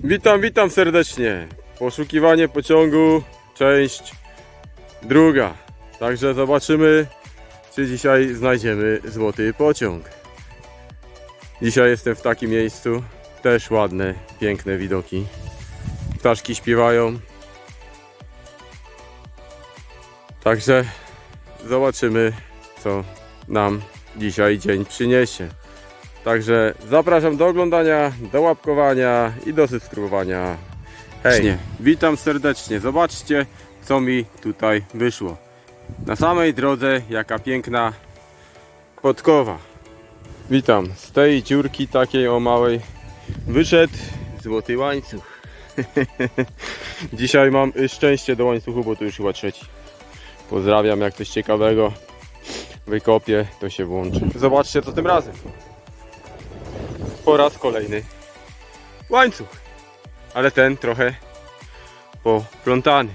Witam, witam serdecznie. Poszukiwanie pociągu, część druga. Także zobaczymy, czy dzisiaj znajdziemy złoty pociąg. Dzisiaj jestem w takim miejscu, też ładne, piękne widoki. Ptaszki śpiewają. Także zobaczymy, co nam dzisiaj dzień przyniesie. Także zapraszam do oglądania, do łapkowania i do subskrybowania. Hej, witam serdecznie. Zobaczcie, co mi tutaj wyszło. Na samej drodze, jaka piękna podkowa. Witam. Z tej dziurki takiej o małej wyszedł złoty łańcuch. Dzisiaj mam szczęście do łańcuchu, bo to już chyba trzeci. Pozdrawiam, jak coś ciekawego wykopię, to się włączy. Zobaczcie, co tym razem po raz kolejny łańcuch. Ale ten trochę poplątany.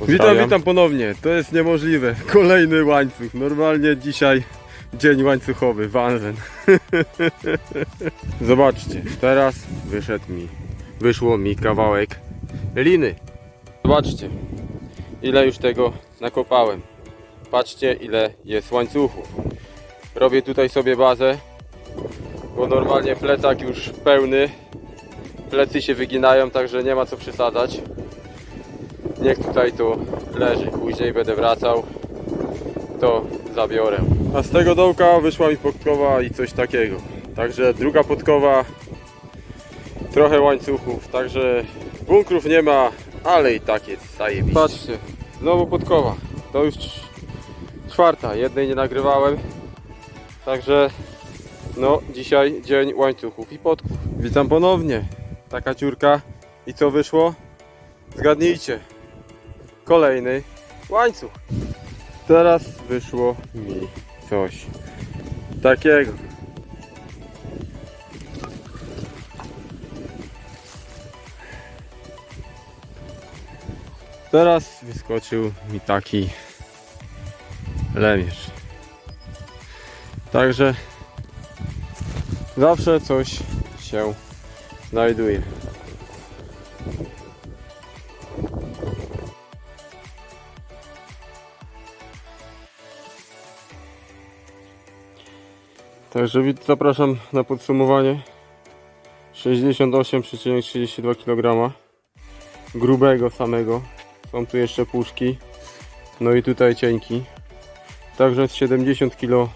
Witam, witam ponownie. To jest niemożliwe. Kolejny łańcuch. Normalnie dzisiaj dzień łańcuchowy. Wanzen. Zobaczcie, teraz wyszedł mi, wyszło mi kawałek liny. Zobaczcie, ile już tego nakopałem. Patrzcie, ile jest łańcuchów. Robię tutaj sobie bazę bo normalnie plecak już pełny. Plecy się wyginają, także nie ma co przesadzać. Niech tutaj to leży później będę wracał. To zabiorę. A z tego dołka wyszła mi podkowa i coś takiego. Także druga podkowa trochę łańcuchów także bunkrów nie ma ale i tak jest zajebiście. Patrzcie znowu podkowa. To już cz- czwarta. Jednej nie nagrywałem. Także no, dzisiaj dzień łańcuchów i podków. Witam ponownie. Taka ciurka. I co wyszło? Zgadnijcie. Kolejny łańcuch. Teraz wyszło mi coś takiego. Teraz wyskoczył mi taki lemierz. Także Zawsze coś się znajduje. Także zapraszam na podsumowanie. 68,32 kg grubego samego. Są tu jeszcze puszki. No i tutaj cienki. Także jest 70 kg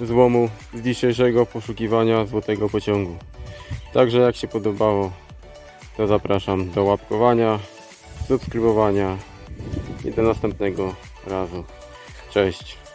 złomu z dzisiejszego poszukiwania złotego pociągu. Także jak się podobało, to zapraszam do łapkowania, subskrybowania i do następnego razu. Cześć!